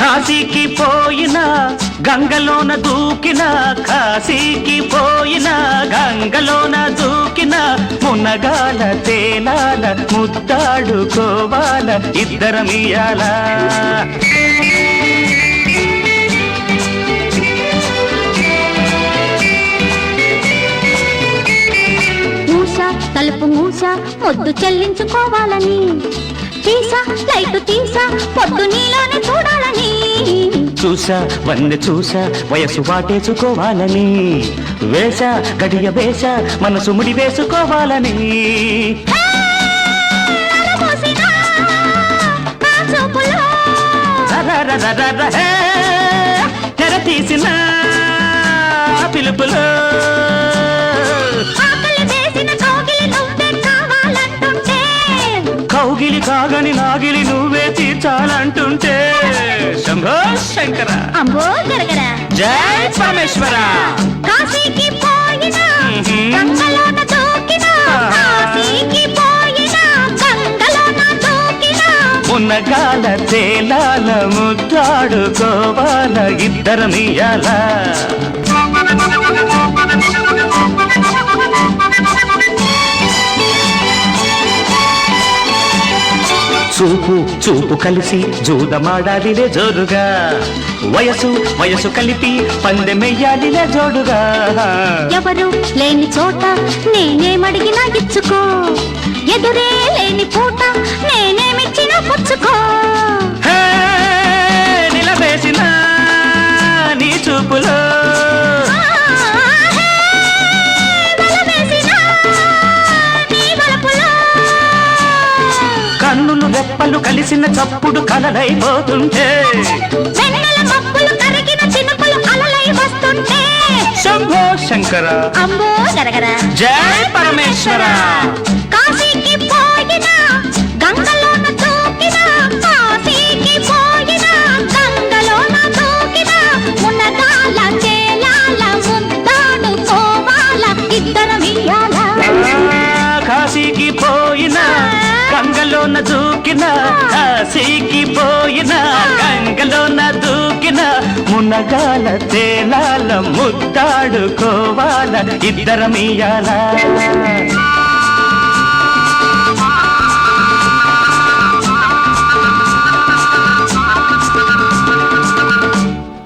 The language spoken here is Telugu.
కాశీకి పోయినా గంగలోన దూకినా కాశీకి పోయినా గంగలో మునగాల తేలాల ముద్దాడుకోవాల ఇద్దరమియాల మూస తలుపు మూస మొద్దు చెల్లించుకోవాలని. తీసా లైట్ తీసా పొద్దు నీలోనే చూసా వన్నె చూసా వయసు వాటేసుకోవాలని వేస గడియ వేస మనసు ముడి వేసుకోవాలని. తెర తీసిన కౌగిలి కాగని నాగిలి నువ్వే తీర్చాలంటుంటే. శంభో శంకర. అమ్మో గరగర. జై పరమేశ్వర. కాశీకి పోయినా. గంగలోన దూకినా కాశీకి పోయినా గంగలోన దూకినా. ఉన్నగాల తేలాల ముద్దాడుకోవాల ఇద్దరమియాల చూపు చూపు కలిసి జూదమాడాలిలే జోరుగా. వయసు వయసు కలిపి పందెమెయ్యాలిలే జోడుగా. ఎవరు లేని చోట నేనేమడిగినా ఇచ్చుకో. ఎదురే లేని పూట రెప్పలు కలిసిన చప్పుడు కలలైపోతుంటే. శంభో శంకర. అంబో గరగర. జై పరమేశ్వర. గంగలోన దూకిన కాశీకి పోయిన గంగలోన దూకిన మునగాల తేలాల ముద్దాడుకోవాల ఇద్దరమియాల